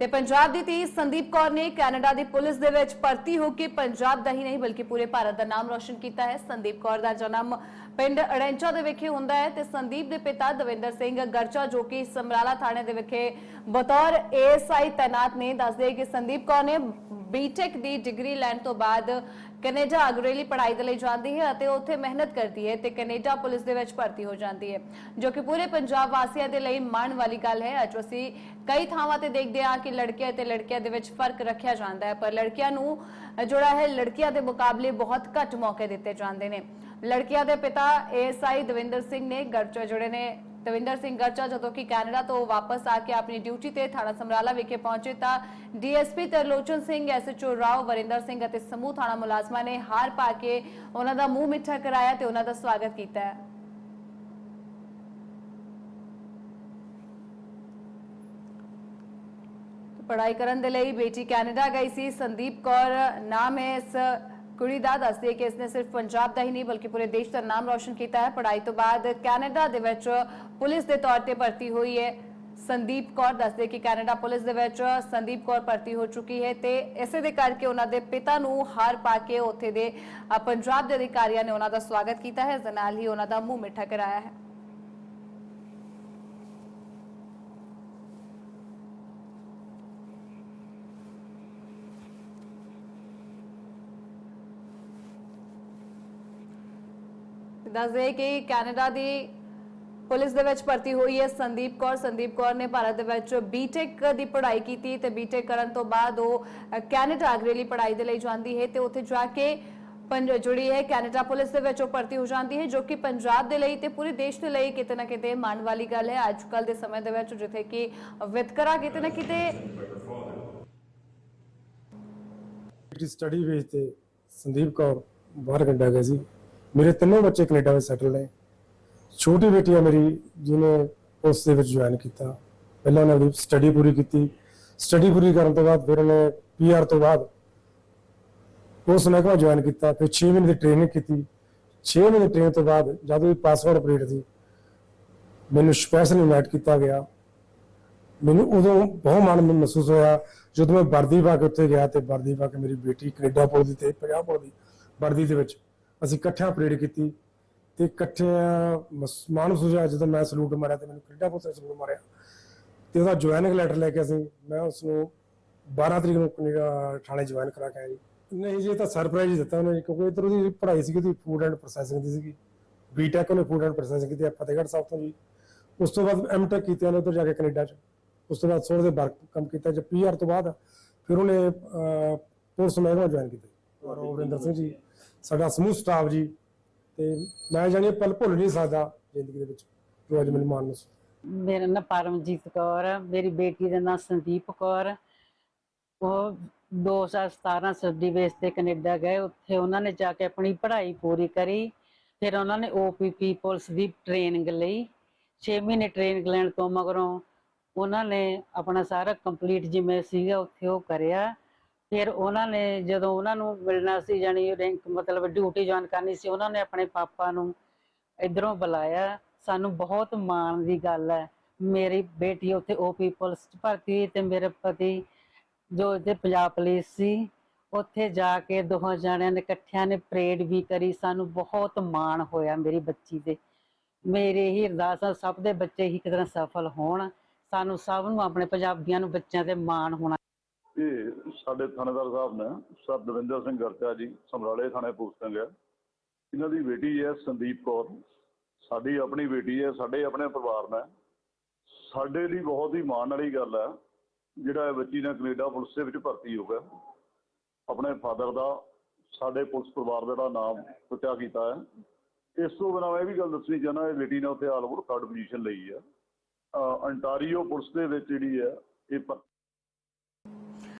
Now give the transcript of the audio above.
ਤੇ ਪੰਜਾਬ ਦੀ ਧੀ ਸੰਦੀਪ ਕੌਰ ਨੇ ਕੈਨੇਡਾ ਦੀ ਪੁਲਿਸ ਦੇ ਵਿੱਚ ਭਰਤੀ ਹੋ ਕੇ ਪੰਜਾਬ ਦਾ ਹੀ ਨਹੀਂ, ਬਲਕਿ ਪੂਰੇ ਭਾਰਤ ਦਾ ਨਾਮ ਰੋਸ਼ਨ ਕੀਤਾ ਹੈ। ਸੰਦੀਪ ਕੌਰ ਦਾ ਜਨਮ ਪਿੰਡ ਅੜੈਂਚਾ ਦੇ ਵਿਖੇ ਹੁੰਦਾ ਹੈ ਤੇ ਸੰਦੀਪ ਦੇ ਪਿਤਾ ਦਵਿੰਦਰ ਸਿੰਘ ਗਰਚਾ, ਜੋ ਕਿ ਸਮਰਾਲਾ ਥਾਣੇ ਦੇ ਵਿਖੇ ਬਤੌਰ ਏਐਸਆਈ ਤਾਇਨਾਤ ਨੇ, ਦੱਸਦੇ ਕਿ ਸੰਦੀਪ ਕੌਰ ਨੇ ਬੀਟੈਕ ਦੀ ਡਿਗਰੀ ਲੈਣ ਤੋਂ ਬਾਅਦ ਕੈਨੇਡਾ ਅਗਰੇਲੀ ਪੜ੍ਹਾਈ ਦੇ ਲਈ ਜਾਂਦੀ ਹੈ ਅਤੇ ਉੱਥੇ ਮਿਹਨਤ ਕਰਦੀ ਹੈ ਤੇ ਕੈਨੇਡਾ ਪੁਲਿਸ ਦੇ ਵਿੱਚ ਭਰਤੀ ਹੋ ਜਾਂਦੀ ਹੈ, ਜੋ ਕਿ ਪੂਰੇ ਪੰਜਾਬ ਵਾਸੀਆਂ ਦੇ ਲਈ ਮਾਣ ਵਾਲੀ ਗੱਲ ਹੈ। ਅੱਜ ਅਸੀਂ ਕਈ ਥਾਵਾਂ ਤੇ ਦੇਖਦੇ ਹਾਂ ਕਿ ਲੜਕੇ ਅਤੇ ਲੜਕੀਆਂ ਦੇ ਵਿੱਚ ਫ਼ਰਕ ਰੱਖਿਆ ਜਾਂਦਾ ਹੈ, ਪਰ ਲੜਕੀਆਂ ਨੂੰ ਜਿਹੜਾ ਹੈ, ਲੜਕੀਆਂ ਦੇ ਮੁਕਾਬਲੇ ਬਹੁਤ ਘੱਟ ਮੌਕੇ ਦਿੱਤੇ ਜਾਂਦੇ ਨੇ। ਲੜਕੀਆਂ ਦੇ ਪਿਤਾ ਏਐਸਆਈ ਦਵਿੰਦਰ ਸਿੰਘ ਨੇ ਗਰਚਾ ਜਿਹੜੇ ਨੇ। ਦਵਿੰਦਰ ਸਿੰਘ ਗਰਚਾ ਜਦੋਂ ਕਿ ਕੈਨੇਡਾ ਤੋਂ ਵਾਪਸ ਆ ਕੇ ਆਪਣੀ ਡਿਊਟੀ ਤੇ ਥਾਣਾ ਸਮਰਾਲਾ ਵਿਖੇ ਪਹੁੰਚੇ ਤਾਂ ਡੀਐਸਪੀ ਤਰਲੋਚਨ ਸਿੰਘ ਐਸਐਚਓ ਰਾਓ, ਵਰਿੰਦਰ ਸਿੰਘ ਅਤੇ ਸਮੂਹ ਥਾਣਾ ਮੁਲਾਜ਼ਮਾਂ ਨੇ ਹਾਰ ਪਾ ਕੇ ਉਹਨਾਂ ਦਾ ਮੂੰਹ ਮਿੱਠਾ ਕਰਾਇਆ ਤੇ ਉਹਨਾਂ ਦਾ ਸਵਾਗਤ ਕੀਤਾ ਹੈ। ਪੜ੍ਹਾਈ ਕਰਨ ਦੇ ਲਈ ਬੇਟੀ ਕੈਨੇਡਾ ਗਈ ਸੀ। ਸੰਦੀਪ ਕੌਰ, ਨਾਮ ਹੈ ਇਸ ਕੁੜੀ ਦਾ ਦੱਸਦੀ ਹੈ ਕਿ ਇਸਨੇ ਸਿਰਫ ਪੰਜਾਬ ਦਾ ਹੀ ਨਹੀਂ ਬਲਕਿ ਪੂਰੇ ਦੇਸ਼ ਦਾ ਨਾਮ ਰੌਸ਼ਨ ਕੀਤਾ ਹੈ। ਪੜ੍ਹਾਈ ਤੋਂ ਬਾਅਦ ਕੈਨੇਡਾ ਦੇ ਵਿੱਚ ਪੁਲਿਸ ਦੇ ਤੌਰ ਤੇ ਭਰਤੀ ਹੋਈ ਹੈ। ਸੰਦੀਪ ਕੌਰ ਦੱਸਦੇ ਕਿ ਕੈਨੇਡਾ ਪੁਲਿਸ ਦੇ ਵਿੱਚ ਸੰਦੀਪ ਕੌਰ ਭਰਤੀ ਹੋ ਚੁੱਕੀ ਹੈ ਤੇ ਇਸੇ ਦੇ ਕਰਕੇ ਉਹਨਾਂ ਦੇ ਪਿਤਾ ਨੂੰ ਹਾਰ ਪਾ ਕੇ ਉੱਥੇ ਦੇ ਪੰਜਾਬ ਦੇ ਅਧਿਕਾਰੀਆਂ ਨੇ ਉਹਨਾਂ ਦਾ ਸਵਾਗਤ ਕੀਤਾ ਹੈ। ਇਸ ਦੇ ਨਾਲ ਹੀ ਉਹਨਾਂ ਦਾ ਮੂੰਹ ਮਿੱਠਾ ਕਰਾਇਆ ਹੈ। ਦੱਸਦੇ ਕਿ ਕੈਨੇਡਾ ਦੀ ਪੁਲਿਸ ਦੇ ਵਿੱਚ ਭਰਤੀ ਹੋਈ ਹੈ ਸੰਦੀਪ ਕੌਰ। ਸੰਦੀਪ ਕੌਰ ਨੇ ਭਾਰਤ ਦੇ ਵਿੱਚ ਬੀਟੈਕ ਦੀ ਪੜ੍ਹਾਈ ਕੀਤੀ ਤੇ ਬੀਟੈਕ ਕਰਨ ਤੋਂ ਬਾਅਦ ਉਹ ਕੈਨੇਡਾ ਅਗਰੇਲੀ ਪੜ੍ਹਾਈ ਦੇ ਲਈ ਜਾਂਦੀ ਹੈ ਤੇ ਉੱਥੇ ਜਾ ਕੇ ਜੁੜੀ ਹੈ। ਕੈਨੇਡਾ ਪੁਲਿਸ ਦੇ ਵਿੱਚ ਉਹ ਭਰਤੀ ਹੋ ਜਾਂਦੀ ਹੈ, ਜੋ ਕਿ ਪੰਜਾਬ ਦੇ ਲਈ ਤੇ ਪੂਰੇ ਦੇਸ਼ ਦੇ ਲਈ ਕਿਤੇ ਨਾ ਕਿਤੇ ਮਾਣ ਵਾਲੀ ਗੱਲ ਹੈ। ਅੱਜ ਕੱਲ ਦੇ ਸਮੇਂ ਦੇ ਵਿੱਚ ਜਿੱਥੇ ਕਿ ਵਿਤਕਰਾ ਕਿਤੇ ਨਾ ਕਿਤੇ ਸਟੱਡੀ ਬੇਸ ਤੇ ਸੰਦੀਪ ਕੌਰ ਬਾਹਰ ਕੈਨੇਡਾ ਗਏ ਸੀ। ਮੇਰੇ ਤਿੰਨੋਂ ਬੱਚੇ ਕੈਨੇਡਾ ਵਿੱਚ ਸੈਟਲ ਨੇ। ਛੋਟੀ ਬੇਟੀ ਆ ਮੇਰੀ, ਜਿਹਨੇ ਉਸ ਦੇ ਵਿੱਚ ਜੁਆਇਨ ਕੀਤਾ। ਪਹਿਲਾਂ ਉਹਨੇ ਆਪਣੀ ਸਟੱਡੀ ਪੂਰੀ ਕੀਤੀ। ਸਟੱਡੀ ਪੂਰੀ ਕਰਨ ਤੋਂ ਬਾਅਦ ਫਿਰ ਉਹਨੇ ਪੀਆਰ ਤੋਂ ਬਾਅਦ ਉਸ ਮਹਿਕਮਾ ਜੁਆਇਨ ਕੀਤਾ। ਫਿਰ 6 ਮਹੀਨੇ ਦੀ ਟ੍ਰੇਨਿੰਗ ਕੀਤੀ। 6 ਮਹੀਨੇ ਦੀ ਟ੍ਰੇਨਿੰਗ ਤੋਂ ਬਾਅਦ ਜਦੋਂ ਵੀ ਪਾਸਵਰਡ ਅਪਡੇਟ ਸੀ, ਮੈਨੂੰ ਸਪੈਸ਼ਲ ਇਨਵਾਈਟ ਕੀਤਾ ਗਿਆ। ਮੈਨੂੰ ਉਦੋਂ ਬਹੁਤ ਮਾਣ ਮਹਿਸੂਸ ਹੋਇਆ। ਜਦੋਂ ਮੈਂ ਵਰਦੀ ਪਾ ਕੇ ਉੱਥੇ ਗਿਆ ਤੇ ਵਰਦੀ ਪਾ ਕੇ ਮੇਰੀ ਬੇਟੀ ਕੈਨੇਡਾ ਪੁਲਿਸ ਦੀ ਤੇ ਪੰਜਾਬ ਪੁਲਿਸ ਵਰਦੀ ਦੇ ਵਿੱਚ। ਅਸੀਂ ਇਕੱਠਿਆਂ ਪਰੇਡ ਕੀਤੀ ਤੇ ਇਕੱਠਿਆਂ ਮਹਿਸੂਸ ਹੋਇਆ ਜਦੋਂ ਮੈਂ ਸਲੂਟ ਮਾਰਿਆ ਤੇ ਮੈਨੂੰ ਕੈਨੇਡਾ ਪੁਲਿਸ ਨੇ ਸਲੂਟ ਮਾਰਿਆ ਤੇ ਉਹਦਾ ਜੁਆਇਨਿੰਗ ਲੈਟਰ ਲੈ ਕੇ ਅਸੀਂ ਮੈਂ ਉਸ ਨੂੰ 12 ਤਰੀਕ ਨੂੰ ਕੈਨੇਡਾ ਥਾਣੇ ਜੁਆਇਨ ਕਰਾ ਕੇ ਆਇਆ ਜੀ। ਨਹੀਂ ਜੀ ਇਹ ਤਾਂ ਸਰਪ੍ਰਾਈਜ਼ ਦਿੱਤਾ ਉਹਨੇ ਜੀ, ਕਿਉਂਕਿ ਇਧਰ ਉਹਦੀ ਪੜ੍ਹਾਈ ਸੀਗੀ ਉਹਦੀ ਫੂਡ ਐਂਡ ਪ੍ਰੋਸੈਸਿੰਗ ਦੀ ਸੀਗੀ। ਬੀਟੈਕ ਉਹਨੇ ਫੂਡ ਐਂਡ ਪ੍ਰੋਸੈਸਿੰਗ ਕੀਤੀ ਫਤਿਹਗੜ੍ਹ ਸਾਹਿਬ ਤੋਂ ਜੀ। ਉਸ ਤੋਂ ਬਾਅਦ ਐਮਟੈਕ ਕੀਤੀ ਉਹਨੇ ਉੱਧਰ ਜਾ ਕੇ ਕੈਨੇਡਾ ਚ। ਉਸ ਤੋਂ ਬਾਅਦ ਸੋਹਣੇ ਦੇ ਵਰਕ ਕੰਮ ਕੀਤਾ ਜਦ ਪੀਆਰ ਤੋਂ ਬਾਅਦ ਫਿਰ ਉਹਨੇ ਪੁਲਿਸ ਮਹਿਕਮਾ ਜੁਆਇਨ ਕੀਤਾ ਔਰ ਰਵਿੰਦਰ ਸਿੰਘ ਜੀ। ਸਾਡਾ ਸਮੂਹ ਸਟਾਫ ਜੀ, ਤੇ ਮੈਂ ਜਾਣੀ ਪਲ ਭੁੱਲ ਨਹੀਂ ਸਕਦਾ ਜ਼ਿੰਦਗੀ ਦੇ ਵਿੱਚ, ਜੋ ਅੱਜ ਮੈਨੂੰ ਮਾਣ ਮੇਰਾ ਨਾਂ ਪਰਮਜੀਤ ਕੌਰ ਹੈ ਮੇਰੀ ਬੇਟੀ ਦਾ ਨਾਂ ਸੰਦੀਪ ਕੌਰ ਹੈ। ਉਹ 2017 ਸਟੱਡੀ ਬੇਸ ਤੇ ਕੈਨੇਡਾ ਗਏ, ਉੱਥੇ ਉਹਨਾਂ ਨੇ ਜਾ ਕੇ ਆਪਣੀ ਪੜ੍ਹਾਈ ਪੂਰੀ ਕਰੀ, ਫਿਰ ਉਹਨਾਂ ਨੇ ਓਪੀਪੀ ਪੁਲਿਸ ਦੀ ਟ੍ਰੇਨਿੰਗ ਲਈ। 6 ਮਹੀਨੇ ਟ੍ਰੇਨਿੰਗ ਲੈਣ ਤੋਂ ਮਗਰੋਂ ਉਹਨਾਂ ਨੇ ਆਪਣਾ ਸਾਰਾ ਕੰਪਲੀਟ ਜਿਵੇਂ ਸੀਗਾ, ਉੱਥੇ ਉਹ ਕਰਿਆ। ਫਿਰ ਉਹਨਾਂ ਨੇ ਜਦੋਂ ਉਹਨਾਂ ਨੂੰ ਮਿਲਣਾ ਸੀ ਜਾਨੀ ਰੈਂਕ ਮਤਲਬ ਡਿਊਟੀ ਜੁਆਇਨ ਕਰਨੀ ਸੀ, ਉਹਨਾਂ ਨੇ ਆਪਣੇ ਪਾਪਾ ਨੂੰ ਇਧਰੋਂ ਬੁਲਾਇਆ। ਸਾਨੂੰ ਬਹੁਤ ਮਾਣ ਦੀ ਗੱਲ ਹੈ। ਮੇਰੀ ਬੇਟੀ ਉੱਥੇ ਓਪੀ ਪੁਲਿਸ ਚ ਭਰਤੀ ਤੇ ਮੇਰੇ ਪਤੀ ਜੋ ਇੱਥੇ ਪੰਜਾਬ ਪੁਲਿਸ ਸੀ, ਉੱਥੇ ਜਾ ਕੇ ਦੋਹਾਂ ਜਾਣਿਆਂ ਨੇ ਇਕੱਠਿਆਂ ਨੇ ਪਰੇਡ ਵੀ ਕਰੀ। ਸਾਨੂੰ ਬਹੁਤ ਮਾਣ ਹੋਇਆ ਮੇਰੀ ਬੱਚੀ ਤੇ। ਮੇਰੇ ਹੀ ਅਰਦਾਸ ਆ, ਸਭ ਦੇ ਬੱਚੇ ਹੀ ਕਿਤੇ ਸਫਲ ਹੋਣ। ਸਾਨੂੰ ਸਭ ਨੂੰ ਆਪਣੇ ਪੰਜਾਬੀਆਂ ਨੂੰ ਬੱਚਿਆਂ ਤੇ ਮਾਣ ਹੋਣਾ ਸਾਡੇ ਥਾਣੇਦਾਰ ਸਾਹਿਬ ਨੇ, ਸਰ ਦਵਿੰਦਰ ਸਿੰਘ ਗਰਚਾ ਜੀ, ਸਮਰਾਲੇ ਥਾਣੇ ਪੋਸਟਿੰਗ ਹੈ। ਇਹਨਾਂ ਦੀ ਬੇਟੀ ਹੈ ਸੰਦੀਪ ਕੌਰ। ਸਾਡੀ ਆਪਣੀ ਬੇਟੀ ਹੈ, ਸਾਡੇ ਆਪਣੇ ਪਰਿਵਾਰ ਨੇ। ਸਾਡੇ ਲਈ ਬਹੁਤ ਹੀ ਮਾਣ ਵਾਲੀ ਗੱਲ ਹੈ, ਜਿਹੜਾ ਇਹ ਬੱਚੀ ਨੇ ਕੈਨੇਡਾ ਪੁਲਿਸ ਦੇ ਵਿੱਚ ਭਰਤੀ ਹੋ ਗਿਆ। ਆਪਣੇ ਫਾਦਰ ਦਾ, ਸਾਡੇ ਪੁਲਿਸ ਪਰਿਵਾਰ ਦਾ ਜਿਹੜਾ ਨਾਮ ਉੱਚਾ ਕੀਤਾ ਹੈ। ਇਸ ਤੋਂ ਬਿਨਾਂ ਇਹ ਵੀ ਗੱਲ ਦੱਸਣੀ ਚਾਹੁੰਦਾ, ਇਹ ਬੇਟੀ ਨੇ ਉੱਥੇ ਆਲ ਓਵਰ ਥਰਡ ਪੋਜੀਸ਼ਨ ਲਈ ਹੈ। ਅੰਟਾਰੀਓ ਪੁਲਿਸ ਦੇ ਵਿੱਚ ਜਿਹੜੀ ਹੈ, ਇਹ ਭਰਤੀ